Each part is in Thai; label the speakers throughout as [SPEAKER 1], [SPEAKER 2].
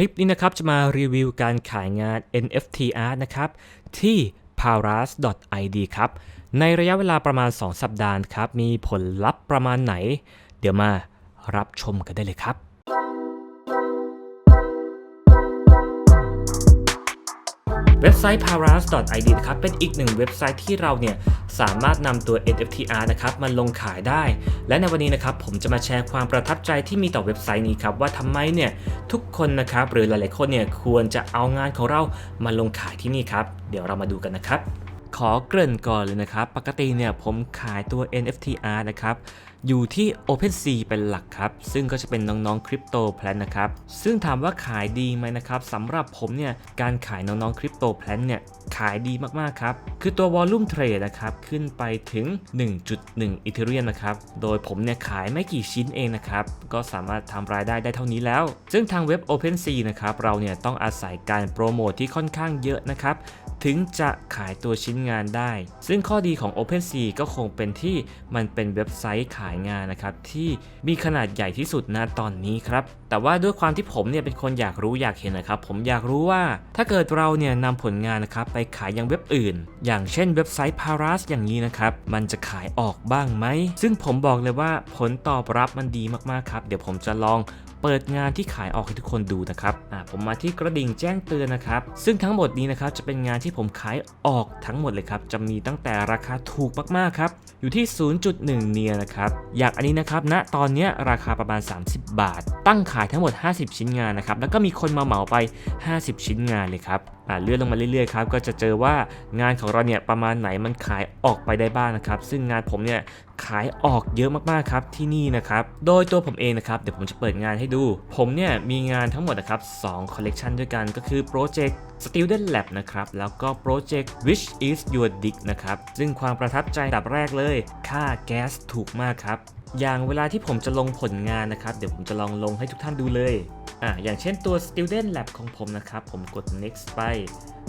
[SPEAKER 1] ลิปนี้นะครับจะมารีวิวการขายงาน NFT art นะครับที่ paras.id ครับ ในระยะเวลาประมาณ 2 สัปดาห์ครับ มีผลลัพธ์ประมาณไหน เดี๋ยวมารับชมกันได้เลยครับ เว็บไซต์ paras.id นะครับเป็นอีกหนึ่งเว็บไซต์ที่เราเนี่ยสามารถนำตัว NFT art นะครับมาลงขายได้ และในวันนี้นะครับผมจะมาแชร์ความประทับใจที่มีต่อเว็บไซต์นี้ครับว่าทำไมเนี่ยทุกคนนะครับหรือหลายๆคนเนี่ยควรจะเอางานของเรามาลงขายที่นี่ครับ เดี๋ยวเรามาดูกันนะครับขอเกริ่นก่อนเลยนะครับ ปกติเนี่ยผมขายตัว NFT art นะครับอยู่ที่ OpenSea เป็นหลักครับ ซึ่งก็จะเป็นน้องๆคริปโตแพลนนะครับ ซึ่งถามว่าขายดีไหมนะครับสำหรับผมเนี่ย การขายน้องๆคริปโตแพลนเนี่ยขายดีมากๆครับ คือตัววอลลุ่มเทรดนะครับ ขึ้นไปถึง 1.1 อีเทเรียมนะครับ โดยผมเนี่ยขายไม่กี่ชิ้นเองนะครับ ก็สามารถทำรายได้ได้เท่านี้แล้ว ซึ่งทางเว็บ OpenSea นะครับ เราเนี่ยต้องอาศัยการโปรโมทที่ค่อนข้างเยอะนะครับ ถึงจะขายตัวชิ้นงานได้ ซึ่งข้อดีของ OpenSea ก็คงเป็นที่มันเป็นเว็บไซต์ขายงานนะครับที่มีขนาดใหญ่ที่สุดณตอนนี้ครับแต่ว่าด้วยความที่ผมเนี่ยเป็นคนอยากรู้อยากเห็นนะครับผมอยากรู้ว่าถ้าเกิดเราเนี่ยนำผลงานนะครับไปขายยังเว็บอื่น อย่างเช่นเว็บไซต์ Paras อย่างนี้นะครับมันจะขายออกบ้างไหม ซึ่งผมบอกเลยว่าผลตอบรับมันดีมากๆครับ เดี๋ยวผมจะลองเปิดงานที่ขายออกให้ทุกคนดูนะครับ อ่า ผมมาที่กระดิ่งแจ้งเตือนนะครับ ซึ่งทั้งหมดนี้นะครับจะเป็นงานที่ผมขายออกทั้งหมดเลยครับ จะมีตั้งแต่ราคาถูกมากๆครับ อยู่ที่ 0.1 เนียนะครับอย่างอันนี้นะครับณตอนนี้ราคาประมาณ 30 บาท ตั้งขายทั้งหมด 50 ชิ้นงานนะครับ แล้วก็มีคนมาเหมาไป 50 ชิ้นงานเลยครับ เลื่อนลงมาเรื่อยๆครับก็จะเจอว่างานของเราเนี่ยประมาณไหนมันขายออกไปได้บ้างนะครับ ซึ่งงานผมเนี่ยขายออกเยอะมากๆครับที่นี่นะครับ โดยตัวผมเองนะครับเดี๋ยวผมจะเปิดงานให้ดู ผมเนี่ยมีงานทั้งหมดนะครับ2 collection ด้วยกันก็คือ Project Student Lab นะครับ แล้วก็ Project Which is Your Dick นะครับ ซึ่งความประทับใจดับแรกเลย ค่าแก๊สถูกมากครับ อย่างเวลาที่ผมจะลงผลงานนะครับ เดี๋ยวผมจะลองลงให้ทุกท่านดูเลย อะอย่างเช่นตัว Student Lab ของผมนะครับ ผมกด next ไป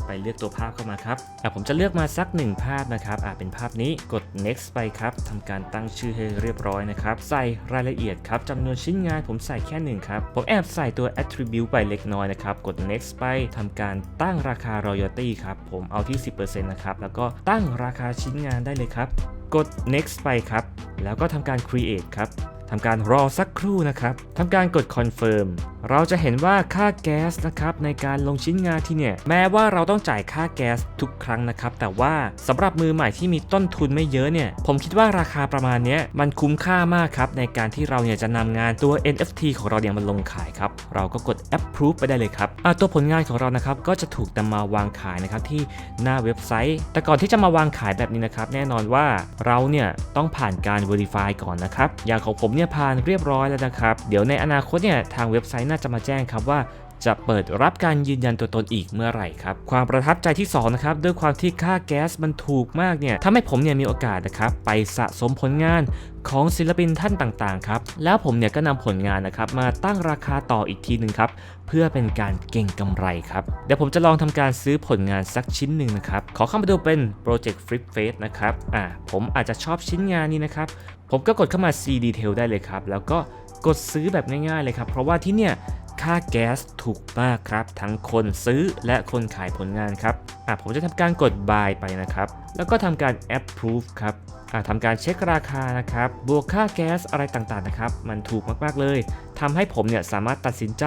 [SPEAKER 1] ไปเลือกตัวภาพเข้ามาครับอะผมจะเลือกมาสักหนึ่งภาพนะครับอะเป็นภาพนี้กด next ไปครับทำการตั้งชื่อให้เรียบร้อยนะครับ ใส่รายละเอียดครับจำนวนชิ้นงานผมใส่แค่หนึ่งครับ ผมแอบใส่ตัว attribute ไปเล็กน้อยนะครับ กด next ไปทำการตั้งราคา royalty ครับ ผมเอาที่ 10%นะครับ แล้วก็ตั้งราคาชิ้นงานได้เลยครับ กด next ไปครับ แล้วก็ทำการ create ครับทำการรอสักครู่นะครับทำการกด confirm เราจะเห็นว่าค่าแก๊สนะครับในการลงชิ้นงานที่เนี่ยแม้ว่าเราต้องจ่ายค่าแก๊สทุกครั้งนะครับแต่ว่าสำหรับมือใหม่ที่มีต้นทุนไม่เยอะเนี่ยผมคิดว่าราคาประมาณนี้มันคุ้มค่ามากครับในการที่เราเนี่ยจะนำงานตัว NFT ของเราเนี่ยมันลงขายครับเราก็กด approve ไปได้เลยครับตัวผลงานของเรานะครับก็จะถูกนำมาวางขายนะครับที่หน้าเว็บไซต์ แต่ก่อนที่จะมาวางขายแบบนี้นะครับแน่นอนว่าเราเนี่ยต้องผ่านการ verify ก่อนนะครับอย่างของผมเนี่ยผ่านเรียบร้อยแล้วนะครับเดี๋ยวในอนาคตเนี่ยทางเว็บไซต์น่าจะมาแจ้งครับว่าจะเปิดรับการยืนยันตัวตนอีกเมื่อไหร่ครับ ความประทับใจที่2นะครับด้วยความที่ค่าแก๊สมันถูกมากเนี่ยทำให้ผมเนี่ยมีโอกาสนะครับไปสะสมผลงานของศิลปินท่านต่างๆครับแล้วผมเนี่ยก็นำผลงานนะครับมาตั้งราคาต่ออีกทีหนึ่งครับเพื่อเป็นการเก่งกำไรครับเดี๋ยวผมจะลองทำการซื้อผลงานสักชิ้นหนึ่งนะครับขอเข้ามาดูเป็น Project Flip Face นะครับอ่าผมอาจจะชอบชิ้นงานนี้นะครับ ผมก็กดเข้ามา See Detail ได้เลยครับ แล้วก็กดซื้อแบบง่ายๆเลยครับ เพราะว่าที่เนี่ยค่าแก๊สถูกมากครับ ทั้งคนซื้อและคนขายผลงานครับอะผมจะทำการกด buy ไปนะครับ แล้วก็ทำการ approve ครับอะทำการเช็คราคานะครับ บวกค่าแก๊สอะไรต่างๆนะครับ มันถูกมากๆเลย ทำให้ผมเนี่ยสามารถตัดสินใจ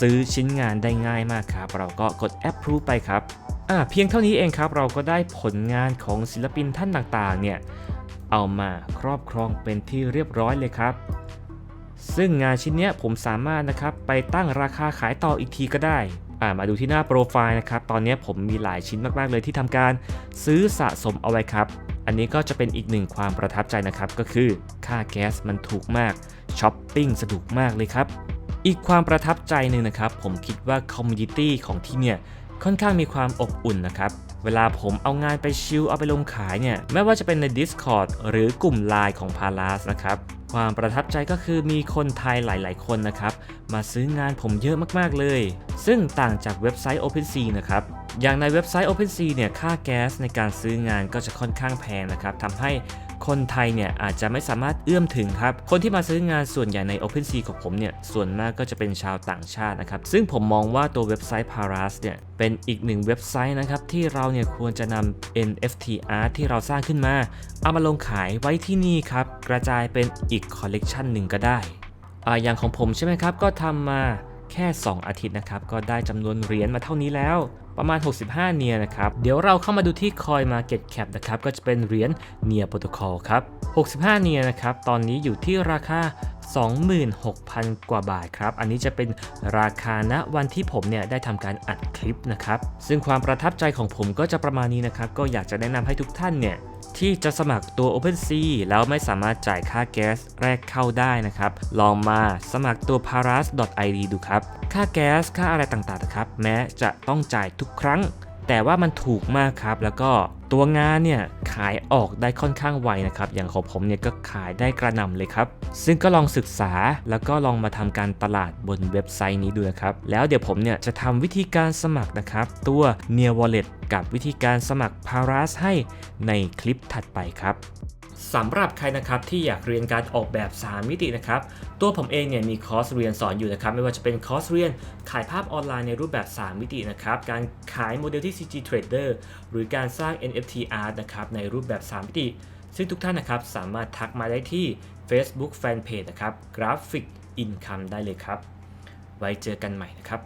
[SPEAKER 1] ซื้อชิ้นงานได้ง่ายมากครับ เราก็กด approve ไปครับอะเพียงเท่านี้เองครับ เราก็ได้ผลงานของศิลปินท่านต่างๆ เนี่ย เอามาครอบครองเป็นที่เรียบร้อยเลยครับ ซึ่งงานชิ้นเนี้ยผมสามารถนะครับไปตั้งราคาขายต่ออีกทีก็ได้อ่ามาดูที่หน้าโปรไฟล์นะครับ ตอนนี้ผมมีหลายชิ้นมาก ๆ เลยที่ทำการซื้อสะสมเอาไว้ครับ อันนี้ก็จะเป็นอีกหนึ่งความประทับใจนะครับ ก็คือค่าแก๊สมันถูกมาก ช้อปปิ้งสะดวกมากเลยครับ อีกความประทับใจหนึ่งนะครับ ผมคิดว่าคอมมูนิตี้ของที่เนี่ยค่อนข้างมีความอบอุ่นนะครับ เวลาผมเอางานไปชิลเอาไปลงขายเนี่ยไม่ว่าจะเป็นใน Discord หรือกลุ่ม l ล n e ของ p a l a s นะครับความประทับใจก็คือมีคนไทยหลาย ๆ คนนะครับ มาซื้องานผมเยอะมาก ๆ เลย ซึ่งต่างจากเว็บไซต์ OpenSea นะครับอย่างในเว็บไซต์ OpenSea เนี่ยค่าแก๊สในการซื้องานก็จะค่อนข้างแพงนะครับทำให้ คนไทยเนี่ยอาจจะไม่สามารถเอื้อมถึงครับ คนที่มาซื้องานส่วนใหญ่ใน OpenSea ของผมเนี่ยส่วนมากก็จะเป็นชาวต่างชาตินะครับ ซึ่งผมมองว่าตัวเว็บไซต์ Paras เนี่ยเป็นอีกหนึ่งเว็บไซต์นะครับที่เราเนี่ยควรจะนำ NFT art ที่เราสร้างขึ้นมา เอามาลงขายไว้ที่นี่ครับกระจายเป็นอีกคอลเลกชันหนึ่งก็ได้อ่าอย่างของผมใช่ไหมครับก็ทำมาแค่ 2 อาทิตย์นะครับก็ได้จำนวนเหรียญมาเท่านี้แล้ว ประมาณ 65 เนียนะครับ เดี๋ยวเราเข้ามาดูที่ Coin Market Cap นะครับ ก็จะเป็นเหรียญเนียโปรโตคอลครับ 65 เนียนะครับ ตอนนี้อยู่ที่ราคา 26,000 กว่าบาทครับ อันนี้จะเป็นราคาณวันที่ผมเนี่ยได้ทำการอัดคลิปนะครับ ซึ่งความประทับใจของผมก็จะประมาณนี้นะครับ ก็อยากจะแนะนำให้ทุกท่านเนี่ย ที่จะสมัครตัว OpenSea แล้วไม่สามารถจ่ายค่าแก๊สแรกเข้าได้นะครับ ลองมาสมัครตัว paras.id ดูครับ ค่าแก๊สค่าอะไรต่างๆนะครับ แม้จะต้องจ่ายทุกครั้ง แต่ว่ามันถูกมากครับ แล้วก็ ตัวงานเนี่ยขายออกได้ค่อนข้างไวนะครับ อย่างของผมเนี่ยก็ขายได้กระหน่ำเลยครับ ซึ่งก็ลองศึกษาแล้วก็ลองมาทำการตลาดบนเว็บไซต์นี้ดูนะครับ แล้วเดี๋ยวผมเนี่ยจะทำวิธีการสมัครนะครับ ตัว Near Wallet กับวิธีการสมัคร Paras ให้ในคลิปถัดไปครับสำหรับใครนะครับที่อยากเรียนการออกแบบ 3 มิตินะครับตัวผมเองเนี่ยมีคอร์สเรียนสอนอยู่นะครับไม่ว่าจะเป็นคอร์สเรียนขายภาพออนไลน์ในรูปแบบ 3 มิตินะครับการขายโมเดลที่ CG Trader หรือการสร้าง NFT art นะครับในรูปแบบ 3 มิติ ซึ่งทุกท่านนะครับสามารถทักมาได้ที่ Facebook Fanpage นะครับ Graphic Income ได้เลยครับ ไว้เจอกันใหม่นะครับ